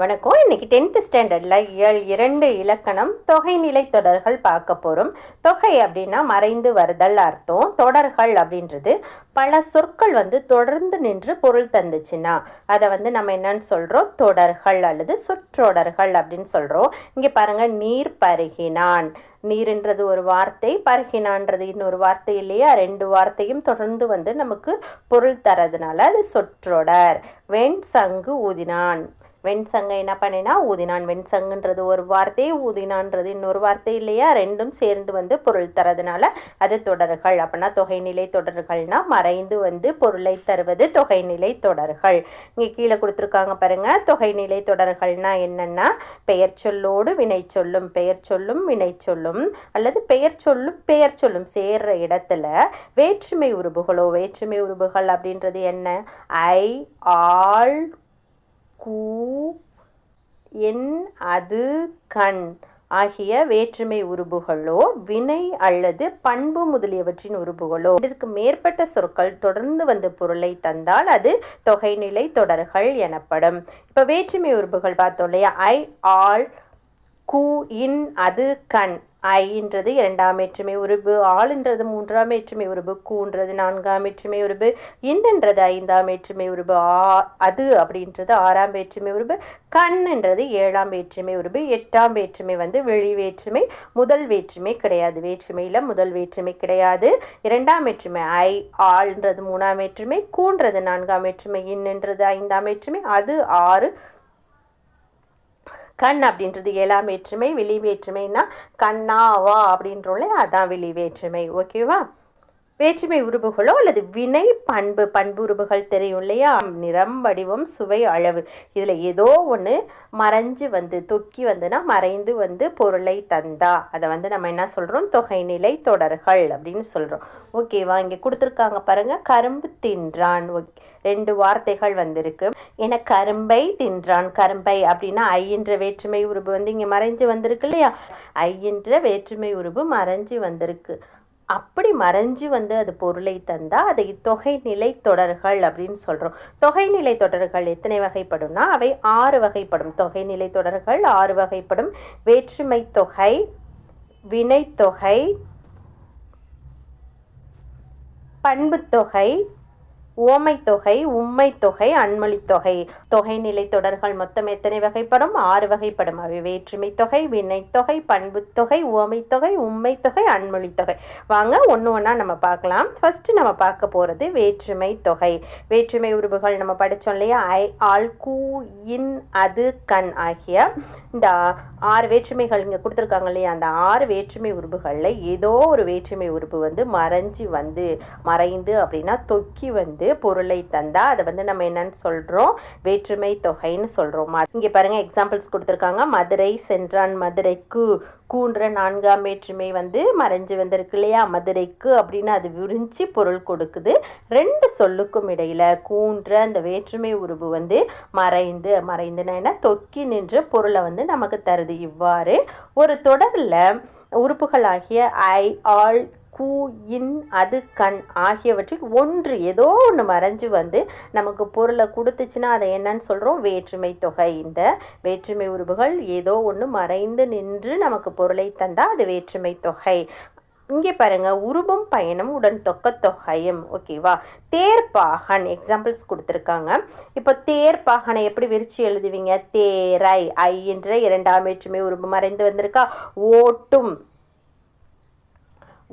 வணக்கம். இன்னைக்கு டென்த் ஸ்டாண்டர்டில் இயல் இரண்டு இலக்கணம் தொகைநிலை தொடர்கள் பார்க்க போகிறோம் தொகை அப்படின்னா மறைந்து வருதல் அர்த்தம். தொடர்கள் அப்படின்றது பல சொற்கள் வந்து தொடர்ந்து நின்று பொருள் தந்துச்சுன்னா அதை வந்து நம்ம என்னன்னு சொல்கிறோம் தொடர்கள் அல்லது சொற்றொடர்கள் அப்படின்னு சொல்கிறோம் இங்கே பாருங்கள் நீர் பருகினான். நீர்ன்றது ஒரு வார்த்தை பருகினான்றது இன்னொரு வார்த்தை இல்லையா? ரெண்டு வார்த்தையும் தொடர்ந்து வந்து நமக்கு பொருள் தரதுனால அது சொற்றொடர். வெண் சங்கு ஊதினான். வெண்சங்கை என்ன பண்ணினா ஊதினான். வெண்சங்குன்றது ஒரு வார்த்தை ஊதினான்றது இன்னொரு வார்த்தை இல்லையா? ரெண்டும் சேர்ந்து வந்து பொருள் தரதுனால அது தொடர்கள். அப்படின்னா தொகைநிலை தொடர்கள்னா மறைந்து வந்து பொருளை தருவது தொகைநிலை தொடர்கள். இங்கே கீழே கொடுத்துருக்காங்க பாருங்க. தொகைநிலை தொடர்கள்னா என்னென்னா பெயர் சொல்லோடு வினை சொல்லும். பெயர் சொல்லும் வினை சொல்லும். அல்லது பெயர் சொல்லும் பெயர் சொல்லும். சேர்ற இடத்துல வேற்றுமை உருபுகளோ வேற்றுமை உருபுகள் அப்படின்றது என்ன? ஐ ஆல் கூ என் அது கண் ஆகிய வேற்றுமை உருபுகளோ வினை அல்லது பண்பு முதலியவற்றின் உருபுகளோ இதற்கு மேற்பட்ட சொற்கள் தொடர்ந்து வந்து பொருளை தந்தால் அது தொகைநிலை தொடர்கள் எனப்படும். இப்போ வேற்றுமை உறுப்புகள் பார்த்தோம் இல்லையா? ஐ ஆல் கூ இன் அது கண். ஐன்றது இரண்டாம் ஏற்றுமை உருபு ஆளுன்றது மூன்றாம் ஏற்றுமை உருபு கூன்றது நான்காம் ஏற்றுமை உருபு இன்னன்றது ஐந்தாம் ஏற்றுமை உருபு ஆ அது அப்படின்றது ஆறாம் வேற்றுமை உருபு கண்ணுன்றது ஏழாம் வேற்றுமை உருபு எட்டாம் வேற்றுமை வந்து வெளி வேற்றுமை முதல் வேற்றுமை கிடையாது வேற்றுமையில் முதல் வேற்றுமை கிடையாது. இரண்டாம் வேற்றுமை ஐ ஆள்ன்றது மூணாம் வேற்றுமை கூன்றது நான்காம் வேற்றுமை இன்னன்றது ஐந்தாம் வேற்றுமை அது ஆறு கண் அப்படின்றது ஏழாம் வேற்றுமை வெளி வேற்றுமைனா கண்ணா வா அப்படின்றோம்ல அதான் வெளி வேற்றுமை. ஓகேவா வேற்றுமை உருபுகளோ அல்லது வினை பண்பு பண்பு உருபுகள் தெரியும் இல்லையா? நிறம் வடிவம் சுவை அளவு. இதில் ஏதோ ஒன்று மறைஞ்சு வந்து தொக்கி வந்துன்னா மறைந்து வந்து பொருளை தந்தா. அதை வந்து நம்ம என்ன சொல்கிறோம் தொகைநிலை தொடர்கள் அப்படின்னு சொல்கிறோம் ஓகேவா? இங்கே கொடுத்துருக்காங்க பாருங்கள் கரும்பு தின்றான். ஓகே ரெண்டு வார்த்தைகள் வந்திருக்கு. ஏன்னா கரும்பை தின்றான்? கரும்பை அப்படின்னா ஐயன்ற வேற்றுமை உருபு வந்து இங்கே மறைஞ்சு வந்திருக்கு இல்லையா? ஐயன்ற வேற்றுமை உருபு மறைஞ்சு வந்திருக்கு. அப்படி மறைஞ்சு வந்து அது பொருளை தந்தால் அதை தொகைநிலை தொடர்கள் அப்படின்னு சொல்கிறோம் தொகைநிலை தொடர்கள் எத்தனை வகைப்படும்னா அவை ஆறு வகைப்படும். தொகைநிலை தொடர்கள் ஆறு வகைப்படும். வேற்றுமை தொகை வினைத்தொகை பண்புத்தொகை ஓமைத்தொகை உம்மைத்தொகை அன்மொழித்தொகை தொகைநிலை தொடர்கள் மொத்தம் எத்தனை வகைப்படும்? ஆறு வகைப்படும். அவை வேற்றுமை தொகை வினைத்தொகை பண்புத்தொகை ஓமைத்தொகை உம்மைத்தொகை அன்மொழித்தொகை வாங்க ஒன்று ஒன்றா நம்ம பார்க்கலாம். ஃபஸ்ட்டு நம்ம பார்க்க போகிறது வேற்றுமை தொகை. வேற்றுமை உருவுகள் நம்ம படித்தோம் இல்லையா? ஐ ஆல் கூ இன் அது கண் ஆகிய இந்த ஆறு வேற்றுமைகள் இங்கே கொடுத்துருக்காங்க இல்லையா? அந்த ஆறு வேற்றுமை உருவுகளில் ஏதோ ஒரு வேற்றுமை உருவு வந்து மறைஞ்சு வந்து மறைந்து அப்படின்னா தொக்கி வந்து பொருளை தந்தா அதை வந்து நம்ம என்னன்னு சொல்கிறோம் வேற்றுமை தொகைன்னு சொல்கிறோம் இங்கே பாருங்க எக்ஸாம்பிள்ஸ் கொடுத்துருக்காங்க. மதுரை சென்றான் மதுரைக்கு கூன்ற நான்காம் வேற்றுமை வந்து மறைஞ்சு வந்திருக்கு இல்லையா? மதுரைக்கு அப்படின்னு அது விரிஞ்சு பொருள் கொடுக்குது. ரெண்டு சொல்லுக்கும் இடையில கூன்ற அந்த வேற்றுமை உருவு வந்து மறைந்து மறைந்துனா என்ன? தொக்கி நின்று பொருளை வந்து நமக்கு தருது இவ்வாறு. ஒரு தொடரில் உறுப்புகளாகிய ஐ ஆல் கூ இன் அது கண் ஆகியவற்றில் ஒன்று ஏதோ ஒன்று மறைஞ்சு வந்து நமக்கு பொருளை கொடுத்துச்சுன்னா அதை என்னன்னு சொல்கிறோம் வேற்றுமை தொகை. இந்த வேற்றுமை உருவுகள் ஏதோ ஒன்று மறைந்து நின்று நமக்கு பொருளை தந்தால் அது வேற்றுமை தொகை. இங்கே பாருங்கள் உருவம் பயணம் உடன் தொக்க தொகையும். ஓகேவா தேர்ப்பாகன் எக்ஸாம்பிள்ஸ் கொடுத்துருக்காங்க. இப்போ தேர்பாகனை எப்படி விரிச்சு எழுதுவீங்க? தேரை. ஐ என்ற இரண்டாம் வேற்றுமை உருவம் மறைந்து வந்திருக்கா? ஓட்டும்.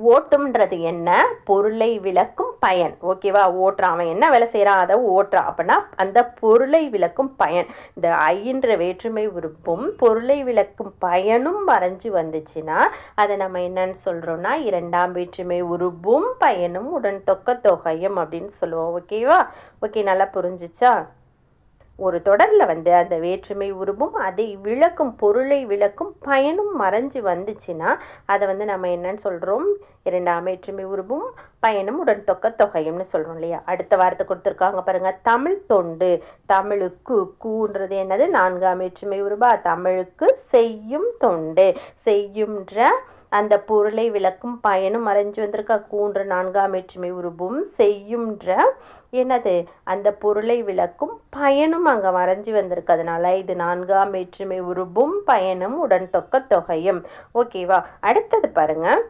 ஓட்டும்ன்றது என்ன? பொருளை விளக்கும் பயன். ஓகேவா ஓட்டுறான். அவன் என்ன வேலை செய்கிறான் அதை ஓட்டுறான். அப்படின்னா அந்த பொருளை விளக்கும் பயன். இந்த ஐன்ற வேற்றுமை உறுப்பும் பொருளை விளக்கும் பயனும் வரைஞ்சி வந்துச்சுன்னா அதை நம்ம என்னன்னு சொல்கிறோம்னா இரண்டாம் வேற்றுமை உருவும் பயனும் உடன் தொக்க தொகையும் அப்படின்னு சொல்லுவோம். ஓகேவா ஓகே நல்லா புரிஞ்சிச்சா? ஒரு தொடரில் வந்து அந்த வேற்றுமை உருவும் அதை விளக்கும் பொருளை விளக்கும் பயனும் மறைஞ்சு வந்துச்சுன்னா அதை வந்து நம்ம என்னன்னு சொல்கிறோம் இரண்டாம் வேற்றுமை உருவும் பயனும் உடன் தொக்க தொகையும்னு சொல்கிறோம் இல்லையா? அடுத்த வாரத்தை கொடுத்துருக்காங்க பாருங்கள் தமிழ் தொண்டு. தமிழுக்கு கூன்றது என்னது? நான்காம் வேற்றுமை உருவா. தமிழுக்கு செய்யும் தொண்டு. செய்யும்ன்ற அந்த பொருளை விளக்கும் பயனும் மறைஞ்சு வந்திருக்கா. கூன்ற நான்காம் வேற்றுமை உருபும் செய்யும்ன்ற என்னது? அந்த பொருளை விளக்கும் பயனும் அங்கே மறைஞ்சு வந்திருக்கு. இது நான்காம் வேற்றுமை உருபும் பயனும் உடன் தொக்க தொகையும். ஓகேவா அடுத்தது பாருங்கள்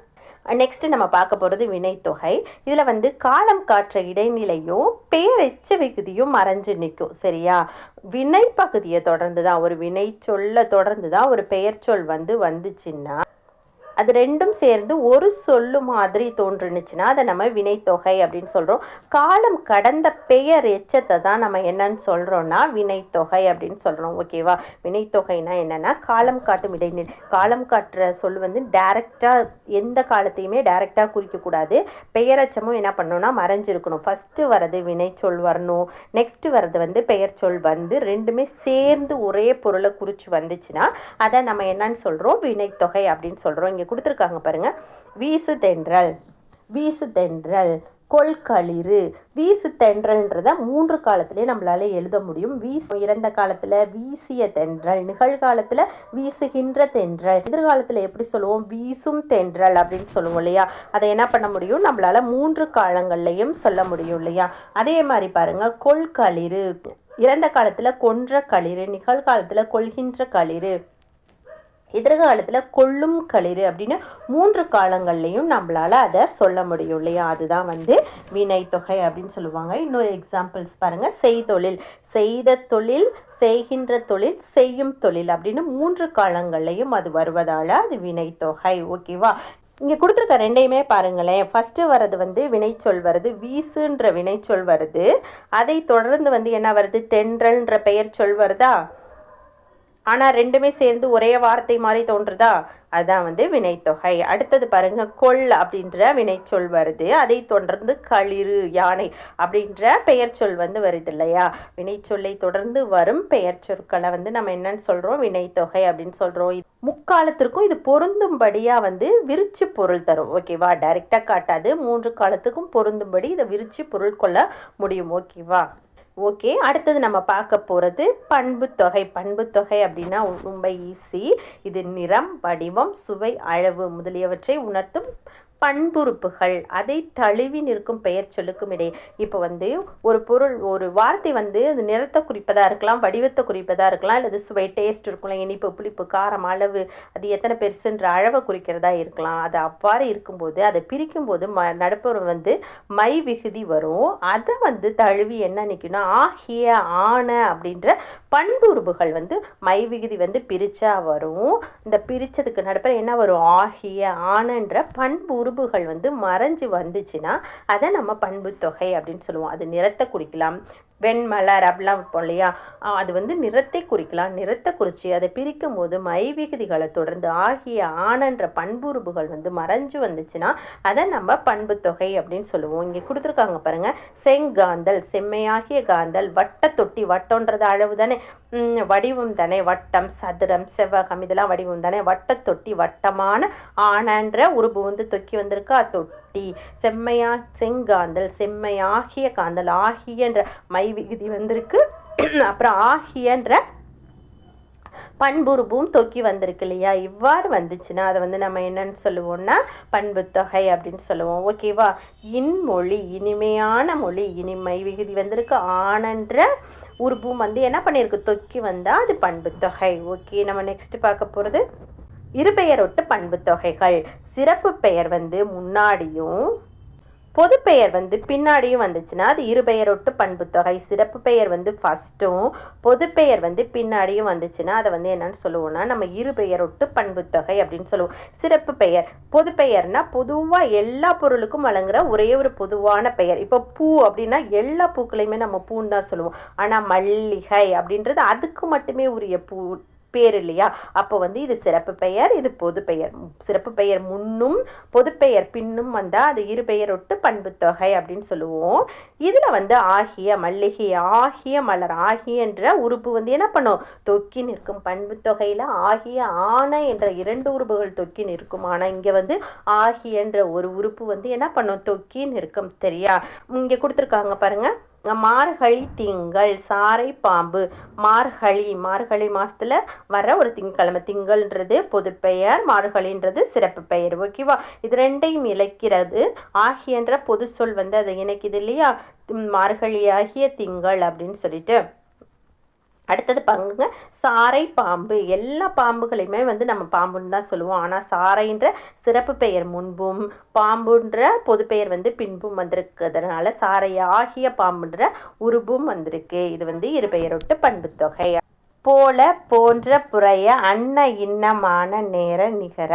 நெக்ஸ்ட்டு நம்ம பார்க்க போகிறது வினைத்தொகை இதில் வந்து காலம் காற்ற இடைநிலையும் பேரெச்ச விகுதியும் மறைஞ்சு நிற்கும். சரியா? வினை பகுதியை தொடர்ந்து தான் ஒரு வினை சொல்ல தொடர்ந்து தான் ஒரு பெயர் சொல் வந்து வந்துச்சுன்னா அது ரெண்டும் சேர்ந்து ஒரு சொல்லு மாதிரி தோன்றுனுச்சுன்னா அதை நம்ம வினைத்தொகை அப்படின்னு சொல்கிறோம் காலம் கடந்த பெயர் எச்சத்தை தான் நம்ம என்னன்னு சொல்கிறோன்னா வினைத்தொகை அப்படின்னு சொல்கிறோம் ஓகேவா வினைத்தொகைனா என்னென்னா காலம் காட்டும் இடைநிலை. காலம் காட்டுற சொல் வந்து டேரெக்டாக எந்த காலத்தையுமே டேரெக்டாக குறிக்கக்கூடாது பெயரச்சமும் என்ன பண்ணணும்னா மறைஞ்சிருக்கணும். ஃபஸ்ட்டு வர்றது வினை சொல் வரணும். நெக்ஸ்ட்டு வர்றது வந்து பெயர் சொல் வந்து ரெண்டுமே சேர்ந்து ஒரே பொருளை குறித்து வந்துச்சுன்னா அதை நம்ம என்னன்னு சொல்கிறோம் வினைத்தொகை அப்படின்னு சொல்கிறோம் இங்கே கொடுத்துருக்காங்க பாருங்க. வீசு தென்றல் வீசு தென்றல் கொள்களிறு வீசு தென்றல்ன்றத மூன்று காலத்திலே நம்மளால எழுத முடியும். வீசு இறந்த காலத்தில் வீசிய தென்றல் நிகழ்காலத்தில் வீசுகின்ற தென்றல். எதிர்காலத்தில் எப்படி சொல்லுவோம்? வீசும் தென்றல் அப்படின்னு சொல்லுவோம் இல்லையா? அதை என்ன பண்ண முடியும்? நம்மளால மூன்று காலங்கள்லையும் சொல்ல முடியும் இல்லையா? அதே மாதிரி பாருங்க கொள்களிறு இறந்த காலத்தில் கொன்ற களிறு நிகழ்காலத்தில் கொள்கின்ற களிறு. எதிர்காலத்தில் கொள்ளும் களிறு அப்படின்னு மூன்று காலங்கள்லையும் நம்மளால் அதை சொல்ல முடியும் இல்லையா? அதுதான் வந்து வினைத்தொகை அப்படின்னு சொல்லுவாங்க. இன்னொரு எக்ஸாம்பிள்ஸ் பாருங்கள் செய்தொழில் செய்த தொழில் செய்கின்ற தொழில் செய்யும் தொழில் அப்படின்னு மூன்று காலங்கள்லையும் அது வருவதால் அது வினைத்தொகை ஓகேவா? இங்கே கொடுத்துருக்க ரெண்டையுமே பாருங்களேன். ஃபஸ்ட்டு வர்றது வந்து வினைச்சொல் வருது. வீசுன்ற வினைச்சொல் வருது. அதை தொடர்ந்து வந்து என்ன வருது? தென்றல்ன்ற பெயர் சொல் வருதா? ஆனால் ரெண்டுமே சேர்ந்து ஒரே வார்த்தை மாதிரி தோன்றுதா? அதுதான் வந்து வினைத்தொகை அடுத்தது பாருங்க கொள் அப்படின்ற வினைச்சொல் வருது. அதை தொடர்ந்து களிறு யானை அப்படின்ற பெயர் சொல் வந்து வருது இல்லையா? வினைச்சொல்லை தொடர்ந்து வரும் பெயர் சொற்களை வந்து நம்ம என்னன்னு சொல்றோம்? வினைத்தொகை அப்படின்னு சொல்றோம். முக்காலத்திற்கும் இது பொருந்தும்படியா வந்து விரிச்சு பொருள் தரும். ஓகேவா டைரெக்டாக காட்டாது. மூன்று காலத்துக்கும் பொருந்தும்படி இதை விரிச்சு பொருள் கொள்ள முடியும். ஓகேவா ஓகே அடுத்தது நம்ம பார்க்க போகிறது பண்புத்தொகை பண்புத்தொகை அப்படின்னா ரொம்ப ஈஸி இது நிறம் வடிவம் சுவை அளவு முதலியவற்றை உணர்த்தும் பண்புறுப்புகள் அதை தழுவி நிற்கும் பெயர் சொல்லுக்கும் இடையே. இப்போ வந்து ஒரு பொருள் ஒரு வார்த்தை வந்து அது நிறத்தை குறிப்பதாக இருக்கலாம் வடிவத்தை குறிப்பதாக இருக்கலாம் அல்லது சுவை டேஸ்ட் இருக்கலாம் இனிப்பு புளிப்பு காரம் அளவு அது எத்தனை பெருசுன்ற அளவை குறிக்கிறதா இருக்கலாம். அது அவ்வாறு இருக்கும்போது அதை பிரிக்கும்போது ம நடப்புறம் வந்து மை விகுதி வரும். அதை வந்து தழுவி என்ன நிற்கும்னா ஆகிய ஆன அப்படின்ற பண்புறுப்புகள் வந்து மை விகுதி வந்து பிரித்தா வரும். இந்த பிரித்ததுக்கு நடப்புற என்ன வரும்? ஆகிய ஆனன்ற பண்பு உறுப்புகள் வந்து மறைஞ்சு வந்துச்சுன்னா அதை நம்ம பண்பு தொகை அப்படின்னு சொல்லுவோம். அது நிறத்தை குறிக்கலாம். வெண்மலர் அப்படிலாம் வைப்போம் இல்லையா? அது வந்து நிறத்தை குறிக்கலாம். நிறத்தை குறித்து அதை பிரிக்கும் போது மைவிகுதிகளை தொடர்ந்து ஆகிய ஆனன்ற பண்புறுப்புகள் வந்து மறைஞ்சு வந்துச்சுன்னா அதை நம்ம பண்பு தொகை அப்படின்னு சொல்லுவோம். இங்கே கொடுத்துருக்காங்க பாருங்கள் செங்காந்தல் செம்மையாகிய காந்தல் வட்ட தொட்டி வட்டம்ன்றது அளவு தானே வடிவம் தானே? வட்டம் சதுரம் செவ்வகம் இதெல்லாம் வடிவம் தானே? வட்ட தொட்டி வட்டமான ஆனன்ற உருபு வந்து தொக்கி வந்திருக்கா? தொட்டி செம்மையா செங்காந்தல் செம்மையாகிய காந்தல் ஆகியன்ற மை விகுதி வந்திருக்கு. அப்புறம் ஆகியன்ற பண்புருபும் தொக்கி வந்திருக்கு இல்லையா? இவ்வாறு வந்துச்சுன்னா அதை வந்து நம்ம என்னன்னு சொல்லுவோம்னா பண்புத்தொகை அப்படின்னு சொல்லுவோம். ஓகேவா இன்மொழி இனிமையான மொழி இனிமை விகுதி வந்திருக்கு. ஆனன்ற உருபும் வந்து என்ன பண்ணியிருக்கு தொக்கி வந்தால் அது பண்புத்தொகை. ஓகே நம்ம நெக்ஸ்ட் பார்க்க போகிறது இருபெயரொட்டு பண்புத்தொகைகள் சிறப்பு பெயர் வந்து முன்னாடியும் பொது பெயர் வந்து பின்னாடியும் வந்துச்சுன்னா அது இருபெயரொட்டு பண்புத்தொகை சிறப்பு பெயர் வந்து ஃபஸ்ட்டும் பொது பெயர் வந்து பின்னாடியும் வந்துச்சுன்னா அதை வந்து என்னன்னு சொல்லுவோம்னா நம்ம இருபெயரொட்டு பண்புத்தொகை அப்படின்னு சொல்லுவோம். சிறப்பு பெயர். பொது பெயர்னா பொதுவாக எல்லா பொருளுக்கும் வழங்குற ஒரே ஒரு பொதுவான பெயர். இப்போ பூ அப்படின்னா எல்லா பூக்களையுமே நம்ம பூன்னு தான் சொல்லுவோம். ஆனால் மல்லிகை அப்படின்றது அதுக்கு மட்டுமே உரிய பூ பேர் இல்லையா? அப்போ வந்து இது சிறப்பு பெயர் இது பொது பெயர். சிறப்பு பெயர் முன்னும் பொது பெயர் பின்னும் வந்தால் அது இரு பெயரொட்டு பண்புத்தொகை அப்படின்னு சொல்லுவோம். இதில் வந்து ஆகிய மல்லிகை ஆகிய மலர் ஆகியன்ற உறுப்பு வந்து என்ன பண்ணும்? தொக்கி நிற்கும் பண்புத்தொகையில் ஆகிய ஆன என்ற இரண்டு உறுப்புகள் தொக்கி நிற்கும். ஆனால் இங்கே வந்து ஆகியன்ற ஒரு உறுப்பு வந்து என்ன பண்ணும்? தொக்கி நிற்கும். சரியா இங்கே கொடுத்துருக்காங்க பாருங்கள் மார்கழி திங்கள் சாரை பாம்பு. மார்கழி மார்கழி மாதத்தில் வர ஒரு திங்கக்கிழமை திங்கள்ன்றது பொதுப்பெயர் மார்கழின்றது சிறப்பு பெயர் ஓகேவா? இது ரெண்டையும் இழைக்கிறது. ஆகியன்ற பொது சொல் வந்து அதை இணைக்குது இல்லையா? மார்கழி ஆகிய திங்கள் அப்படின்னு சொல்லிட்டு. அடுத்தது பங்குங்க சாரை பாம்பு. எல்லா பாம்புகளையுமே வந்து நம்ம பாம்புன்னு தான் சொல்லுவோம். ஆனால் சாரைன்ற சிறப்பு பெயர் முன்பும் பாம்புன்ற பொது பெயர் வந்து பின்பும் வந்திருக்கிறதுனால சாரை ஆகிய பாம்புன்ற உருபும் வந்திருக்கு. இது வந்து இரு பெயரொட்டு பண்பு தொகை. போல போன்ற புறைய அன்ன இன்னமான நேர நிகர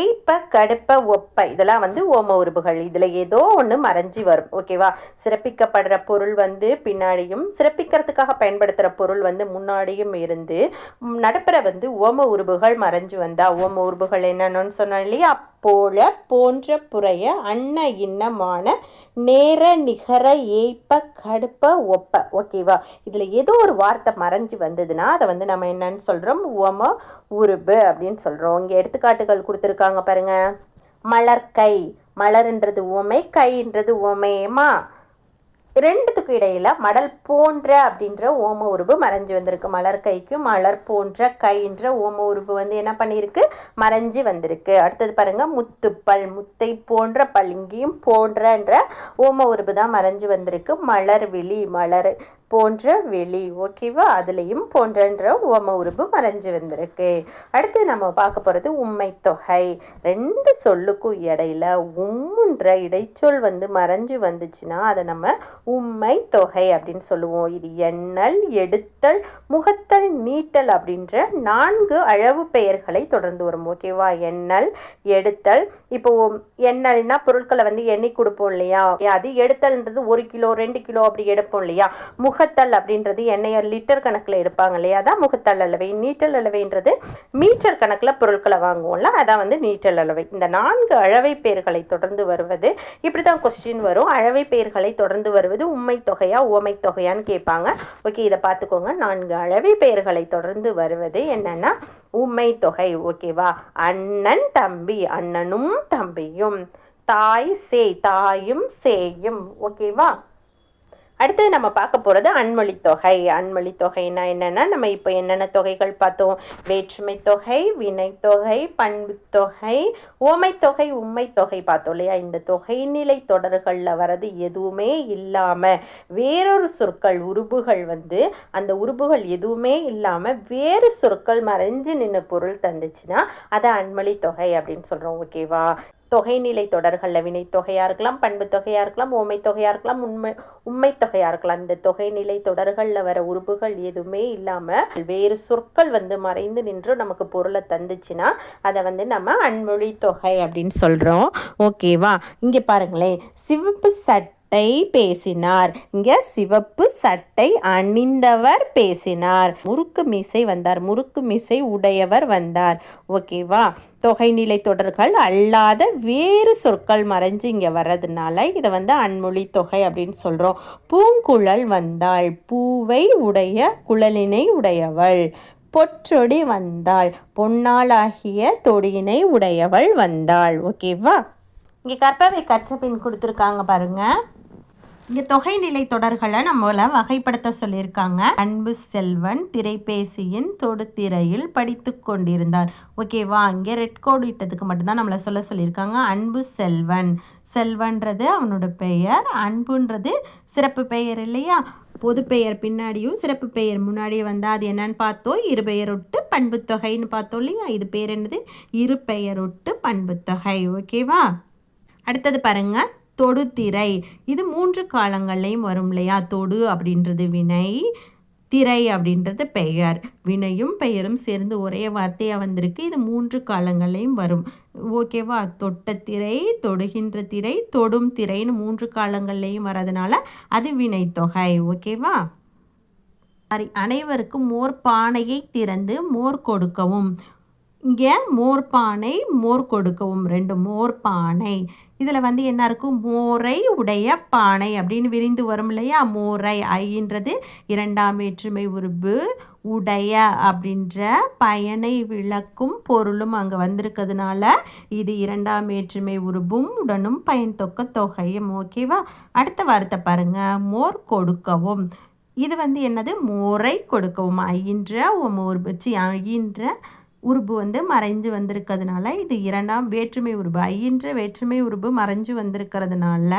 ஈப்ப கடுப்ப ஒப்ப. இதெல்லாம் வந்து ஓம உருபுகள் இதில் ஏதோ ஒன்று மறைஞ்சி வரும். ஓகேவா சிறப்பிக்கப்படுற பொருள் வந்து பின்னாடியும் சிறப்பிக்கிறதுக்காக பயன்படுத்துகிற பொருள் வந்து முன்னாடியும் இருந்து நடுப்புற வந்து ஓம உருபுகள் மறைஞ்சு வந்தா ஓம உருபுகள் என்னென்னு சொன்னோம் இல்லையா? போல போன்ற புறைய அன்ன இன்னமான நேர நிகர ஏய்ப்ப கடுப்ப ஒப்ப. ஓகேவா இதில் ஏதோ ஒரு வார்த்தை மறைஞ்சு வந்ததுன்னா அதை வந்து நம்ம என்னன்னு சொல்கிறோம் உவம உருபு அப்படின்னு சொல்கிறோம் இங்கே எடுத்துக்காட்டுகள் கொடுத்துருக்காங்க பாருங்கள் மலர்கை மலர்ன்றது உவமை கைன்றது உவமேமா ரெண்டுத்துக்கும் இடையில் மடல் போன்ற அப்படின்ற ஓம உருபு மறைஞ்சு வந்திருக்கு. மலர் கைக்கு மலர் போன்ற கைன்ற ஓம உருபு வந்து என்ன பண்ணியிருக்கு? மறைஞ்சு வந்திருக்கு. அடுத்தது பாருங்கள் முத்துப்பல் முத்தை போன்ற பல் இங்கேயும் போன்றன்ற ஓம உருபு தான் மறைஞ்சு வந்திருக்கு. மலர் விழி மலர் போன்ற வெளி ஓகேவா? அதுலேயும் போன்றன்ற உவம உருபு மறைஞ்சு வந்திருக்கு. அடுத்து நம்ம பார்க்க போகிறது உண்மை தொகை. ரெண்டு சொல்லுக்கும் இடையில உம்முன்ற இடைச்சொல் வந்து மறைஞ்சு வந்துச்சுன்னா அதை நம்ம உண்மை தொகை அப்படின்னு சொல்லுவோம். இது எண்ணல் எடுத்தல் முகத்தல் நீட்டல் அப்படின்ற நான்கு அளவு பெயர்களை தொடர்ந்து வரும் ஓகேவா? எண்ணல் எடுத்தல். இப்போ எண்ணல்னா பொருட்களை வந்து எண்ணி கொடுப்போம் இல்லையா? அது எடுத்தல்ன்றது ஒரு கிலோ ரெண்டு கிலோ அப்படி எடுப்போம் இல்லையா? முகத்தல் அப்படின்றது எண்ணெயை லிட்டர் கணக்கில் எடுப்பாங்க இல்லையா? அதான் முகத்தல் அளவை. நீட்டல் அளவைன்றது மீட்டர் கணக்கில் பொருட்களை வாங்குவோம்ல அதான் வந்து நீட்டல் அளவை. இந்த நான்கு அளவை பெயர்களை தொடர்ந்து வருவது இப்படி தான் கொஸ்டின் வரும். அளவை பெயர்களை தொடர்ந்து வருவது உண்மை தொகையா உவமை தொகையான்னு கேட்பாங்க. ஓகே இதை பார்த்துக்கோங்க. நான்கு அளவை பெயர்களை தொடர்ந்து வருவது என்னன்னா உண்மை தொகை. ஓகேவா அண்ணன் தம்பி அண்ணனும் தம்பியும். தாய் சேய் தாயும் சேயும். ஓகேவா அடுத்தது நம்ம பார்க்க போகிறது அன்மொழி தொகை. அன்மொழி தொகைனா என்னென்னா நம்ம இப்போ என்னென்ன தொகைகள் பார்த்தோம்? வேற்றுமை தொகை வினைத்தொகை பண்பு தொகை ஓமை தொகை உண்மை தொகை பார்த்தோம் இல்லையா? இந்த தொகைநிலை தொடர்களில் வர்றது எதுவுமே இல்லாமல் வேறொரு சொற்கள் உருபுகள் வந்து அந்த உருபுகள் எதுவுமே இல்லாமல் வேறு சொற்கள் மறைஞ்சு நின்று பொருள் தந்துச்சுன்னா அதை அன்மொழி தொகை அப்படின்னு சொல்கிறோம் ஓகேவா? தொகைநிலை தொடர்களில் வினை தொகையாக இருக்கலாம் பண்பு தொகையாக இருக்கலாம் ஓமை தொகையாக இருக்கலாம் உண்மை உண்மை தொகையாக இருக்கலாம். இந்த தொகைநிலை தொடர்களில் வர உறுப்புகள் எதுவுமே இல்லாமல் வேறு சொற்கள் வந்து மறைந்து நின்று நமக்கு பொருளை தந்துச்சுன்னா அதை வந்து நம்ம அன்மொழி தொகை அப்படின்னு சொல்கிறோம் ஓகேவா? இங்கே பாருங்களேன். சிவப்பு சட்டை சட்டை பேசினார். இங்க சிவப்பு சட்டை அணிந்தவர் பேசினார். முறுக்கு மீசை வந்தார். முறுக்கு மீசை உடையவர் வந்தார். ஓகேவா தொகைநிலை தொடர்கள் அல்லாத வேறு சொற்கள் மறைஞ்சு இங்கே வர்றதுனால இதை வந்து அன்மொழி தொகை அப்படின்னு சொல்கிறோம் பூங்குழல் வந்தாள். பூவை உடைய குழலினை உடையவள். பொற்றொடி வந்தாள். பொன்னாளாகிய தொடியினை உடையவள் வந்தாள். ஓகேவா இங்கே கற்பவை கற்ற பின் கொடுத்துருக்காங்க பாருங்கள் இங்கே தொகைநிலை தொடர்களை நம்மள வகைப்படுத்த சொல்லியிருக்காங்க. அன்பு செல்வன் திரைபேசியின் தொடுத்திரையில் படித்து கொண்டிருந்தார். ஓகேவா இங்கே ரெட் கோடு இட்டதுக்கு மட்டும்தான் நம்மளை சொல்ல சொல்லியிருக்காங்க. அன்பு செல்வன். செல்வன்றது அவனோட பெயர். அன்புன்றது சிறப்பு பெயர் இல்லையா? பொது பெயர் பின்னாடியும் சிறப்பு பெயர் முன்னாடியே வந்தால் அது என்னன்னு பார்த்தோம். இரு பெயரொட்டு பண்பு தொகைன்னு பார்த்தோம் இல்லையா? இது பேர் என்னது? இரு பெயரொட்டு பண்பு தொகை. ஓகேவா அடுத்தது பாருங்கள் தொடுதிரை. இது மூன்று காலங்கள்லையும் வரும் இல்லையா? தொடு அப்படின்றது வினை திரை அப்படின்றது பெயர். வினையும் பெயரும் சேர்ந்து ஒரே வார்த்தையாக வந்திருக்கு. இது மூன்று காலங்கள்லையும் வரும். ஓகேவா? தொட்ட திரை தொடுகின்ற திரை தொடும் திரைன்னு மூன்று காலங்கள்லையும் வரதுனால அது வினை தொகை. ஓகேவா? சரி அனைவருக்கும் மோர் பானையை திறந்து மோர் கொடுக்கவும். இங்கே மோர் பானை மோர் கொடுக்கவும். ரெண்டு மோர் பானை. இதில் வந்து என்ன இருக்கும்? மோரை உடைய பானை அப்படின்னு விரிந்து வரும் இல்லையா? மோரை ஐன்றது இரண்டாம் வேற்றுமை உருபு உடைய அப்படின்ற பயனை விளக்கும் பொருளும் அங்கே வந்திருக்கிறதுனால இது இரண்டாம் வேற்றுமை உருபும் உடனும் பயன் தொக்க தொகையும். ஓகேவா அடுத்த வார்த்தை பாருங்க. மோர் கொடுக்கவும். இது வந்து என்னது? மோரை கொடுக்கவும். ஐயின்ற மோர் வச்சு ஐயின்ற உருபு வந்து மறைஞ்சு வந்திருக்கிறதுனால இது இரண்டாம் வேற்றுமை உருபு ஐயின்ற வேற்றுமை உருபு மறைஞ்சு வந்திருக்கிறதுனால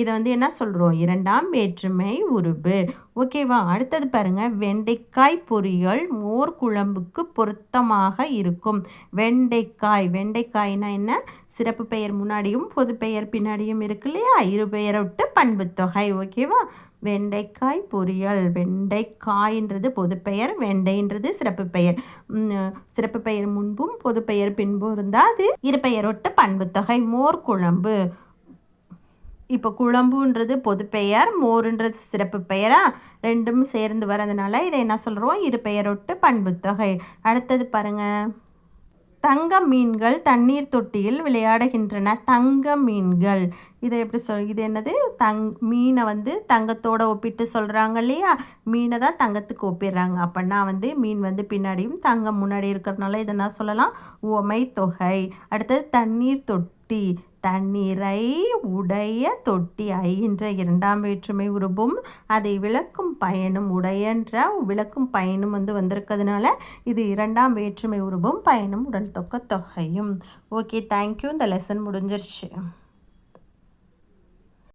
இதை வந்து என்ன சொல்கிறோம் இரண்டாம் வேற்றுமை உருபு ஓகேவா அடுத்தது பாருங்கள் வெண்டைக்காய் பொரியல் மோர் குழம்புக்கு பொருத்தமாக இருக்கும். வெண்டைக்காய். வெண்டைக்காய்னா என்ன? சிறப்பு பெயர் முன்னாடியும் பொது பெயர் பின்னாடியும் இருக்கு இல்லையா? இரு பெயரை விட்டு பண்பு தொகை. ஓகேவா வெண்டைக்காய் பொரியல். வெண்டைக்காய்ன்றது பொதுப்பெயர் வெண்டைன்றது சிறப்பு பெயர். சிறப்பு பெயர் முன்பும் பொது பெயர் பின்பும் இருந்தால் அது இரு விட்டு பண்பு தொகை. மோர் குழம்பு. இப்போ குழம்புன்றது பொது பெயர் மோருன்றது சிறப்பு பெயரா ரெண்டும் சேர்ந்து வரதுனால இதை என்ன சொல்கிறோம் இரு பெயரொட்டு பண்பு தொகை அடுத்தது பாருங்கள் தங்க மீன்கள் தண்ணீர் தொட்டியில் விளையாடுகின்றன. தங்க மீன்கள். இதை எப்படி சொல் இது என்னது? தங் மீனை வந்து தங்கத்தோட ஒப்பிட்டு சொல்கிறாங்க இல்லையா? மீனை தான் தங்கத்துக்கு ஒப்பிடுறாங்க. அப்படின்னா வந்து மீன் வந்து பின்னாடியும் தங்கம் முன்னாடி இருக்கிறதுனால இதை நான் சொல்லலாம். உமை தொகை அடுத்தது தண்ணீர் தொட்டி. தண்ணீரை உடைய தொட்டி ஐன்ற இரண்டாம் வேற்றுமை உருபும் அதை விளக்கும் பயனும் உடையன்ற விளக்கும் பயனும் வந்து வந்திருக்கிறதுனால இது இரண்டாம் வேற்றுமை உருபும் பயனும் உடன் தொக்க தொகையும். ஓகே தேங்க்யூ இந்த லெசன் முடிஞ்சிருச்சு.